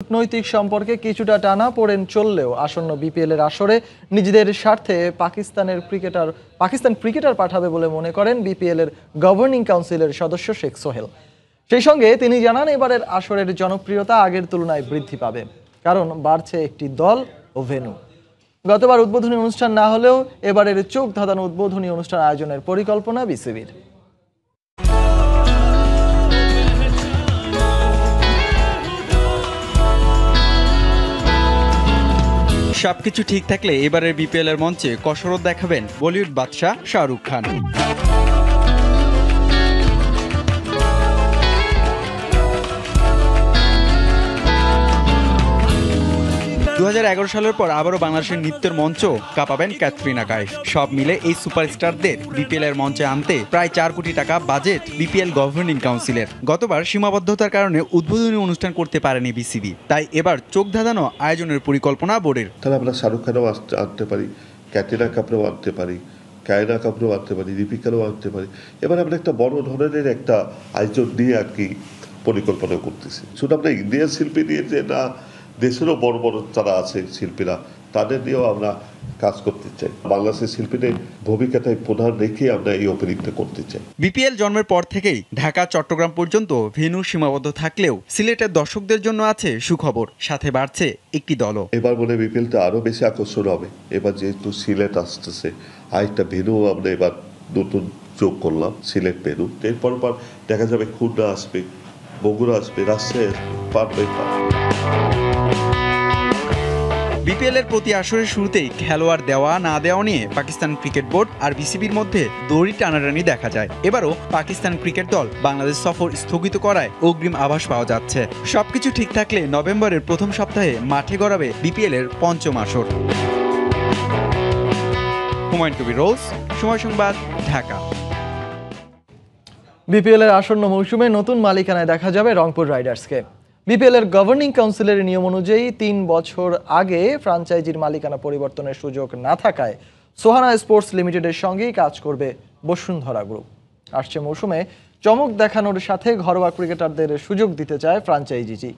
কূটনৈতিক সম্পর্কে কিছুটা টানা পড়েন চললেও আসন্ন বিপিএল এর আসরে নিজেদের স্বার্থে পাকিস্তানের ক্রিকেটার, পাকিস্তান ক্রিকেটার পাঠাবে বলে মনে করেন বিপিএল এর গভর্নিং কাউন্সিলের সদস্য শেখ সোহেল। সেই সঙ্গে তিনি জানান, এবারের আসরের জনপ্রিয়তা আগের তুলনায় বৃদ্ধি পাবে, কারণ বাড়ছে একটি দল ও ভেন্যু গতবার উদ্বোধনী অনুষ্ঠান না হলেও এবারের চোখ ধাঁধানো উদ্বোধনী অনুষ্ঠান আয়োজনের পরিকল্পনা বিসিবির। সবকিছু ঠিক থাকলে এবারের বিপিএল এর মঞ্চে কসরত দেখাবেন বলিউড বাদশাহ শাহরুখ খান। সালের পর আবারও বাংলাদেশের নৃত্যের মঞ্চ কাঁপাবেন ক্যাথরিনা কাইফ। সব মিলে এই সুপারস্টারদের বিপিএল এর মঞ্চে আনতে প্রায় চার কোটি টাকা বাজেট বিপিএল গভর্নিং কাউন্সিলের। গতবার সীমাবদ্ধতার কারণে উদ্বোধনী অনুষ্ঠান করতে পারেনি বিসিবি। তাই এবার চোখ ধাঁধানো আয়োজনের পরিকল্পনা বোর্ডের। তাহলে আমরা শাহরুখ খানও আনতে পারি ক্যাটরিনা কাপড়ও আনতে পারি, কায়না কাপড়ও আনতে পারি, দীপিকারও আনতে পারি। এবার আমরা একটা বড় ধরনের একটা আয়োজন নিয়ে আর কি পরিকল্পনা করতেছি। শুধু আমরা ইন্ডিয়ান শিল্পী নিয়ে যে না দেশেরও বড় বড় যারা আছে শিল্পীরা তাদের নিয়েও আমরা কাজ করতে চাই। বাংলাদেশের শিল্পীদের ভূমিকাটাই প্রধান রেখে আমরা এই ওপেনিংটা করতে চাই। বিপিএল জন্মের পর থেকেই ঢাকা চট্টগ্রাম পর্যন্ত ভেন্যু সীমাবদ্ধ থাকলেও সিলেটের দর্শকদের জন্য আছে সুখবর সাথে বাড়ছে একটি দলও। এবার বলে বিপিএলটা আরও বেশি আকর্ষণ হবে। এবার যেহেতু সিলেট আসতেছে আরেকটা ভেনু আমরা এবার নতুন যোগ করলাম সিলেট ভেনু এরপর পর দেখা যাবে খুলনা আসবে বগুড়া আসবে রাজশাহী আসবে পার বাই পার বিপিএল এর প্রতি আসরের শুরুতেই খেলোয়াড় দেওয়া না দেওয়া নিয়ে পাকিস্তান ক্রিকেট বোর্ড আর বিসিবির মধ্যে দড়ি টানাটানি দেখা যায়। এবারও পাকিস্তান ক্রিকেট দল বাংলাদেশ সফর স্থগিত করায় অগ্রিম আভাস পাওয়া যাচ্ছে। সবকিছু ঠিক থাকলে নভেম্বরের প্রথম সপ্তাহে মাঠে গড়াবে বিপিএল এর পঞ্চম আসর। হুমায়ুন কবির রোজ সময় সংবাদ, ঢাকা। বিপিএল এর আসন্ন মৌসুমে নতুন মালিকানায় দেখা যাবে রংপুর রাইডার্সকে। বিপিএল এর গভর্নিং কাউন্সিলের নিয়ম অনুযায়ী তিন বছর আগে ফ্রাঞ্চাইজির মালিকানা পরিবর্তনের সুযোগ না থাকায় সোহানা স্পোর্টস লিমিটেডের সঙ্গেই কাজ করবে বসুন্ধরা গ্রুপ। আসছে মৌসুমে চমক দেখানোর সাথে ঘরোয়া ক্রিকেটারদের সুযোগ দিতে চায় ফ্রাঞ্চাইজিটি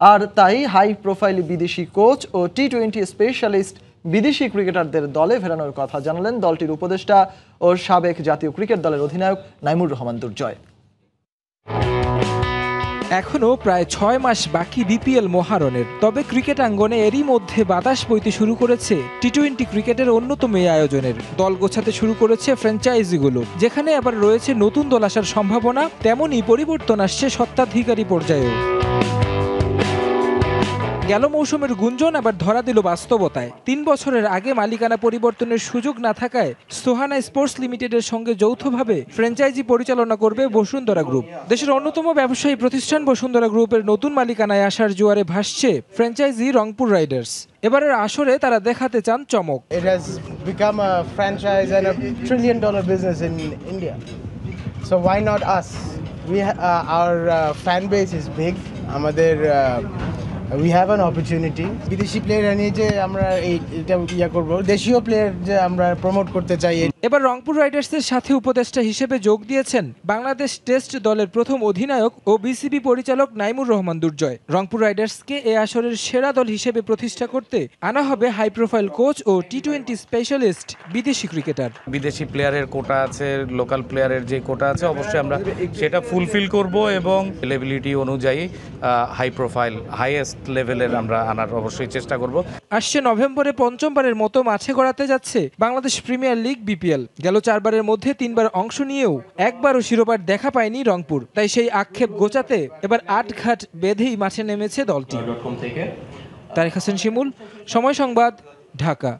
আর তাই হাই প্রোফাইল বিদেশি কোচ ও টি টোয়েন্টি স্পেশালিস্ট বিদেশি ক্রিকেটারদের দলে ফেরানোর কথা জানালেন দলটির উপদেষ্টা ও সাবেক জাতীয় ক্রিকেট দলের অধিনায়ক নাইমুর রহমান দুর্জয়। এখনও প্রায় ছয় মাস বাকি বিপিএল মহারণের। তবে ক্রিকেট আঙ্গনে এরই মধ্যে বাতাস বইতে শুরু করেছে টি টোয়েন্টি ক্রিকেটের অন্যতম এই আয়োজনের। দল গোছাতে শুরু করেছে ফ্র্যাঞ্চাইজিগুলো, যেখানে আবার রয়েছে নতুন দল আসার সম্ভাবনা, তেমনই পরিবর্তন আসছে সত্ত্বাধিকারী পর্যায়েও। গেল মৌসুমের গুঞ্জন, আবার ধরা দিল বাস্তবতায়। তিন বছরের আগে মালিকানা পরিবর্তনের সুযোগ না থাকায় সোহানা স্পোর্টস লিমিটেডের সঙ্গে যৌথভাবে ফ্র্যাঞ্চাইজি পরিচালনা করবে বসুন্ধরা গ্রুপ। দেশের অন্যতম ব্যবসায়ী প্রতিষ্ঠান বসুন্ধরা গ্রুপের নতুন মালিকানায় আসার জোয়ারে ভাসছে ফ্র্যাঞ্চাইজি রংপুর রাইডার্স। এবারের আসরে তারা দেখাতে চান চমক. আমাদের উই হ্যাভ অ্যান অপরচুনিটি বিদেশি প্লেয়ার নিয়ে যে আমরা এই এটা ইয়া করব। দেশীয় প্লেয়ার যে আমরা প্রমোট করতে চাই এবার রংপুর রাইডার্সের সাথে উপদেষ্টা হিসেবে যোগ দিয়েছেন বাংলাদেশ টেস্ট দলের প্রথম অধিনায়ক ও বিসিবি পরিচালক নাইমুর রহমান দুর্জয়। রংপুর রাইডার্সকে এ আসরের সেরা দল হিসেবে প্রতিষ্ঠা করতে আনা হবে হাই প্রোফাইল কোচ ও টি টোয়েন্টি স্পেশালিস্ট বিদেশি ক্রিকেটার। বিদেশি প্লেয়ারের কোটা আছে, লোকাল প্লেয়ারের যে কোটা আছে, অবশ্যই আমরা সেটা ফুলফিল করব এবং লেবিলিটি অনুযায়ী হাই প্রোফাইল হাইয়েস্ট লেভেলের আমরা আনার অবশ্যই চেষ্টা করব। আসছে নভেম্বরে পঞ্চমবারের মতো মাঠে গড়াতে যাচ্ছে বাংলাদেশ প্রিমিয়ার লিগ বিপিএল। গেল চারবারের মধ্যে তিনবার অংশ নিয়েও একবারও শিরোপার দেখা পায়নি রংপুর। তাই সেই আক্ষেপ গোচাতে এবার আট ঘাট বেঁধেই মাঠে নেমেছে দলটি। তারেক হাসান শিমুল সময় সংবাদ ঢাকা।